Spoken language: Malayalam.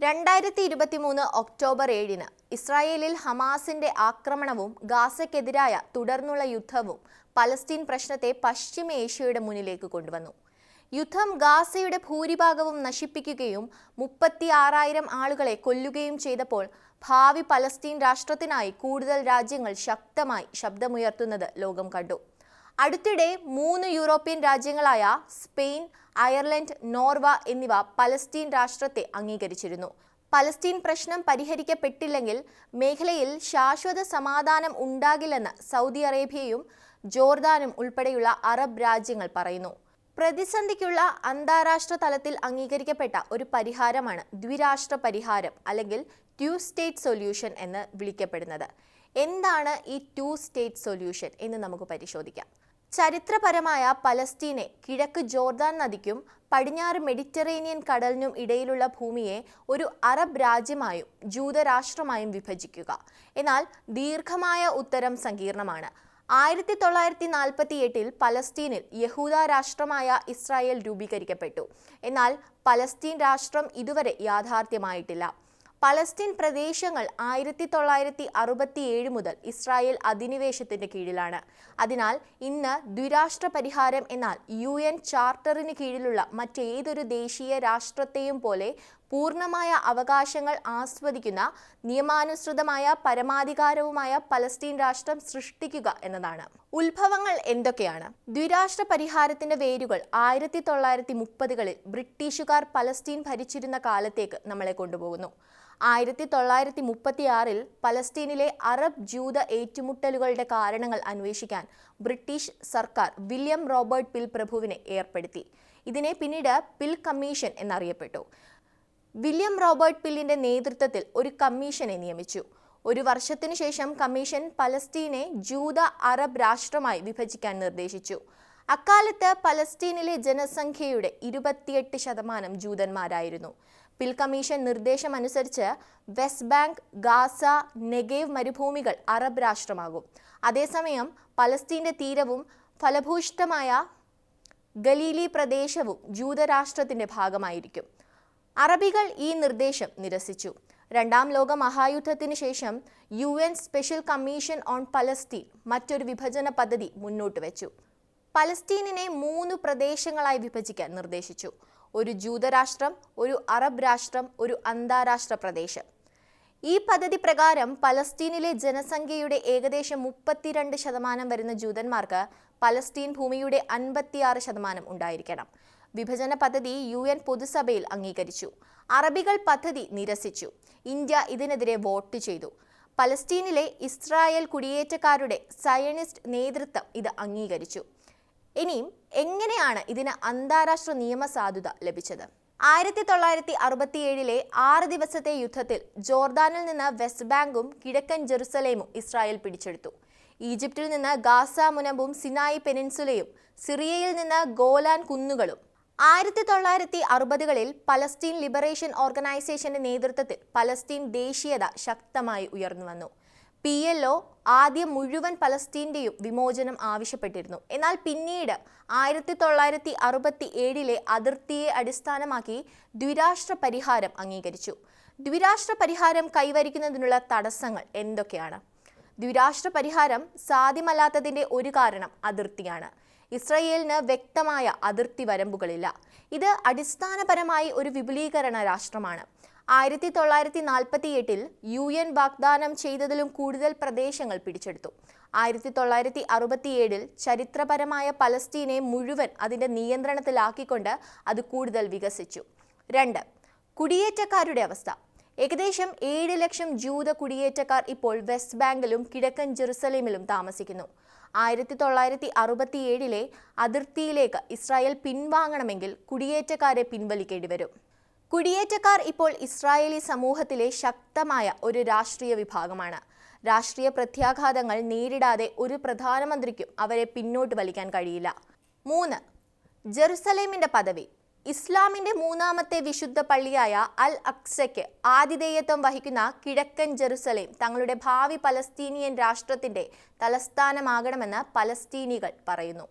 രണ്ടായിരത്തി ഇരുപത്തിമൂന്ന് ഒക്ടോബർ ഏഴിന് ഇസ്രായേലിൽ ഹമാസിന്റെ ആക്രമണവും ഗാസയ്ക്കെതിരായ തുടർന്നുള്ള യുദ്ധവും പലസ്തീൻ പ്രശ്നത്തെ പശ്ചിമ ഏഷ്യയുടെ മുന്നിലേക്ക് കൊണ്ടുവന്നു. യുദ്ധം ഗാസയുടെ ഭൂരിഭാഗവും നശിപ്പിക്കുകയും മുപ്പത്തി ആറായിരം ആളുകളെ കൊല്ലുകയും ചെയ്തപ്പോൾ ഭാവി പലസ്തീൻ രാഷ്ട്രത്തിനായി കൂടുതൽ രാജ്യങ്ങൾ ശക്തമായി ശബ്ദമുയർത്തുന്നത് ലോകം കണ്ടു. അടുത്തിടെ മൂന്ന് യൂറോപ്യൻ രാജ്യങ്ങളായ സ്പെയിൻ അയർലൻഡ് നോർവ എന്നിവ പലസ്തീൻ രാഷ്ട്രത്തെ അംഗീകരിച്ചിരുന്നു. പലസ്തീൻ പ്രശ്നം പരിഹരിക്കപ്പെട്ടില്ലെങ്കിൽ മേഖലയിൽ ശാശ്വത സമാധാനം ഉണ്ടാകില്ലെന്ന് സൗദി അറേബ്യയും ജോർദാനും ഉൾപ്പെടെയുള്ള അറബ് രാജ്യങ്ങൾ പറയുന്നു. പ്രതിസന്ധിക്കുള്ള അന്താരാഷ്ട്ര തലത്തിൽ അംഗീകരിക്കപ്പെട്ട ഒരു പരിഹാരമാണ് ദ്വിരാഷ്ട്ര പരിഹാരം അല്ലെങ്കിൽ ടു സ്റ്റേറ്റ് സൊല്യൂഷൻ എന്ന് വിളിക്കപ്പെടുന്നത്. എന്താണ് ഈ ടു സ്റ്റേറ്റ് സൊല്യൂഷൻ എന്ന് നമുക്ക് പരിശോധിക്കാം. ചരിത്രപരമായ പലസ്തീനെ കിഴക്ക് ജോർദാൻ നദിക്കും പടിഞ്ഞാറ് മെഡിറ്ററേനിയൻ കടലിനും ഇടയിലുള്ള ഭൂമിയെ ഒരു അറബ് രാജ്യമായും ജൂതരാഷ്ട്രമായും വിഭജിക്കുക. എന്നാൽ ദീർഘമായ ഉത്തരം സങ്കീർണമാണ്. ആയിരത്തി തൊള്ളായിരത്തി നാൽപ്പത്തി എട്ടിൽ പലസ്തീനിൽ യഹൂദ രാഷ്ട്രമായ ഇസ്രായേൽ രൂപീകരിക്കപ്പെട്ടു. എന്നാൽ പലസ്തീൻ രാഷ്ട്രം ഇതുവരെ യാഥാർത്ഥ്യമായിട്ടില്ല. പലസ്തീൻ പ്രദേശങ്ങൾ ആയിരത്തി തൊള്ളായിരത്തി അറുപത്തി ഏഴ് മുതൽ ഇസ്രായേൽ അധിനിവേശത്തിന്റെ കീഴിലാണ്. അതിനാൽ ഇന്ന് ദ്വിരാഷ്ട്ര പരിഹാരം എന്നാൽ യു എൻ ചാർട്ടറിന് കീഴിലുള്ള മറ്റേതൊരു ദേശീയ രാഷ്ട്രത്തെയും പോലെ പൂർണമായ അവകാശങ്ങൾ ആസ്വദിക്കുന്ന നിയമാനുസൃതമായ പരമാധികാരവുമായ പലസ്തീൻ രാഷ്ട്രം സൃഷ്ടിക്കുക എന്നതാണ്. ഉത്ഭവങ്ങൾ എന്തൊക്കെയാണ്? ദ്വിരാഷ്ട്ര പരിഹാരത്തിന്റെ വേരുകൾ ആയിരത്തി തൊള്ളായിരത്തി മുപ്പതുകളിൽ ബ്രിട്ടീഷുകാർ പലസ്തീൻ ഭരിച്ചിരുന്ന കാലത്തേക്ക് നമ്മളെ കൊണ്ടുപോകുന്നു. ആയിരത്തി തൊള്ളായിരത്തി മുപ്പത്തി ആറിൽ പലസ്തീനിലെ അറബ് ജൂത ഏറ്റുമുട്ടലുകളുടെ കാരണങ്ങൾ അന്വേഷിക്കാൻ ബ്രിട്ടീഷ് സർക്കാർ വില്യം റോബർട്ട് പിൽ പ്രഭുവിനെ ഏർപ്പെടുത്തി. ഇതിനെ പിന്നീട് പിൽ കമ്മീഷൻ എന്നറിയപ്പെട്ടു. വില്യം റോബർട്ട് പില്ലിന്റെ നേതൃത്വത്തിൽ ഒരു കമ്മീഷനെ നിയമിച്ചു. ഒരു വർഷത്തിനു ശേഷം കമ്മീഷൻ പലസ്തീനെ ജൂത അറബ് രാഷ്ട്രമായി വിഭജിക്കാൻ നിർദ്ദേശിച്ചു. അക്കാലത്ത് പലസ്തീനിലെ ജനസംഖ്യയുടെ ഇരുപത്തിയെട്ട് ശതമാനം ജൂതന്മാരായിരുന്നു. പിൽ കമ്മീഷൻ നിർദ്ദേശം അനുസരിച്ച് വെസ്റ്റ് ബാങ്ക് ഗാസ നെഗേവ് മരുഭൂമികൾ അറബ് രാഷ്ട്രമാകും. അതേസമയം പലസ്തീന്റെ തീരവും ഫലഭൂഷ്ടമായ ഗലീലി പ്രദേശവും ജൂതരാഷ്ട്രത്തിന്റെ ഭാഗമായിരിക്കും. അറബികൾ ഈ നിർദ്ദേശം നിരസിച്ചു. രണ്ടാം ലോക മഹായുദ്ധത്തിന് ശേഷം U N special commission on Palestine മറ്റൊരു വിഭജന പദ്ധതി മുന്നോട്ട് വെച്ചു. പലസ്തീനിനെ മൂന്ന് പ്രദേശങ്ങളായി വിഭജിക്കാൻ നിർദ്ദേശിച്ചു. ഒരു ജൂതരാഷ്ട്രം ഒരു അറബ് രാഷ്ട്രം ഒരു അന്താരാഷ്ട്ര പ്രദേശം. ഈ പദ്ധതി പ്രകാരം പലസ്തീനിലെ ജനസംഖ്യയുടെ ഏകദേശം മുപ്പത്തിരണ്ട് ശതമാനം വരുന്ന ജൂതന്മാർക്ക് പലസ്തീൻ ഭൂമിയുടെ അൻപത്തിയാറ് ശതമാനം ഉണ്ടായിരിക്കണം. വിഭജന പദ്ധതി യു എൻ പൊതുസഭയിൽ അംഗീകരിച്ചു. അറബികൾ പദ്ധതി നിരസിച്ചു. ഇന്ത്യ ഇതിനെതിരെ വോട്ട് ചെയ്തു. പലസ്തീനിലെ ഇസ്രായേൽ കുടിയേറ്റക്കാരുടെ സയണിസ്റ്റ് നേതൃത്വം ഇത് അംഗീകരിച്ചു. ഇനിയും എങ്ങനെയാണ് ഇതിന് അന്താരാഷ്ട്ര നിയമസാധുത ലഭിച്ചത്? ആയിരത്തി തൊള്ളായിരത്തി അറുപത്തിയേഴിലെ ആറ് ദിവസത്തെ യുദ്ധത്തിൽ ജോർദാനിൽ നിന്ന് വെസ്റ്റ് ബാങ്കും കിഴക്കൻ ജെറുസലേമും ഇസ്രായേൽ പിടിച്ചെടുത്തു. ഈജിപ്തിൽ നിന്ന് ഗാസ മുനമ്പും സിനായി പെനിൻസുലയും സിറിയയിൽ നിന്ന് ഗോലാൻ കുന്നുകളും ആയിരത്തി തൊള്ളായിരത്തി അറുപതുകളിൽ പലസ്തീൻ ലിബറേഷൻ ഓർഗനൈസേഷന്റെ നേതൃത്വത്തിൽ പലസ്തീൻ ദേശീയത ശക്തമായി ഉയർന്നു വന്നു. പി എൽ ഒ ആദ്യം മുഴുവൻ പലസ്തീന്റെയും വിമോചനം ആവശ്യപ്പെട്ടിരുന്നു. എന്നാൽ പിന്നീട് ആയിരത്തി തൊള്ളായിരത്തി അറുപത്തി ഏഴിലെ അതിർത്തിയെ അടിസ്ഥാനമാക്കി ദ്വിരാഷ്ട്ര പരിഹാരം അംഗീകരിച്ചു. ദ്വിരാഷ്ട്ര പരിഹാരം കൈവരിക്കുന്നതിനുള്ള തടസ്സങ്ങൾ എന്തൊക്കെയാണ്? ദ്വിരാഷ്ട്ര പരിഹാരം സാധ്യമല്ലാത്തതിന്റെ ഒരു കാരണം അതിർത്തിയാണ്. ഇസ്രയേലിന് വ്യക്തമായ അതിർത്തി വരമ്പുകളില്ല. ഇത് അടിസ്ഥാനപരമായി ഒരു വിപുലീകരണ രാഷ്ട്രമാണ്. ആയിരത്തി തൊള്ളായിരത്തി നാൽപ്പത്തി എട്ടിൽ യു എൻ വാഗ്ദാനം ചെയ്തതിലും കൂടുതൽ പ്രദേശങ്ങൾ പിടിച്ചെടുത്തു. ആയിരത്തി തൊള്ളായിരത്തി അറുപത്തിയേഴിൽ ചരിത്രപരമായ പലസ്തീനെ മുഴുവൻ അതിന്റെ നിയന്ത്രണത്തിലാക്കിക്കൊണ്ട് അത് കൂടുതൽ വികസിച്ചു. രണ്ട് കുടിയേറ്റക്കാരുടെ അവസ്ഥ. ഏകദേശം ഏഴ് ലക്ഷം ജൂത കുടിയേറ്റക്കാർ ഇപ്പോൾ വെസ്റ്റ് ബാങ്കിലും കിഴക്കൻ ജെറുസലേമിലും താമസിക്കുന്നു. ആയിരത്തി തൊള്ളായിരത്തി അറുപത്തിയേഴിലെ അതിർത്തിയിലേക്ക് ഇസ്രായേൽ പിൻവാങ്ങണമെങ്കിൽ കുടിയേറ്റക്കാരെ പിൻവലിക്കേണ്ടി വരും. കുടിയേറ്റക്കാർ ഇപ്പോൾ ഇസ്രായേലി സമൂഹത്തിലെ ശക്തമായ ഒരു രാഷ്ട്രീയ വിഭാഗമാണ്. രാഷ്ട്രീയ പ്രത്യാഘാതങ്ങൾ നേരിടാതെ ഒരു പ്രധാനമന്ത്രിക്കും അവരെ പിന്നോട്ട് വലിക്കാൻ കഴിയില്ല. മൂന്ന് ജെറുസലേമിന്റെ പദവി. ഇസ്ലാമിന്റെ മൂന്നാമത്തെ വിശുദ്ധ പള്ളിയായ അൽ അക്സയ്ക്ക് ആതിഥേയത്വം വഹിക്കുന്ന കിഴക്കൻ ജെറുസലേം തങ്ങളുടെ ഭാവി പലസ്തീനിയൻ രാഷ്ട്രത്തിന്റെ തലസ്ഥാനമാകണമെന്ന് പലസ്തീനികൾ പറയുന്നു.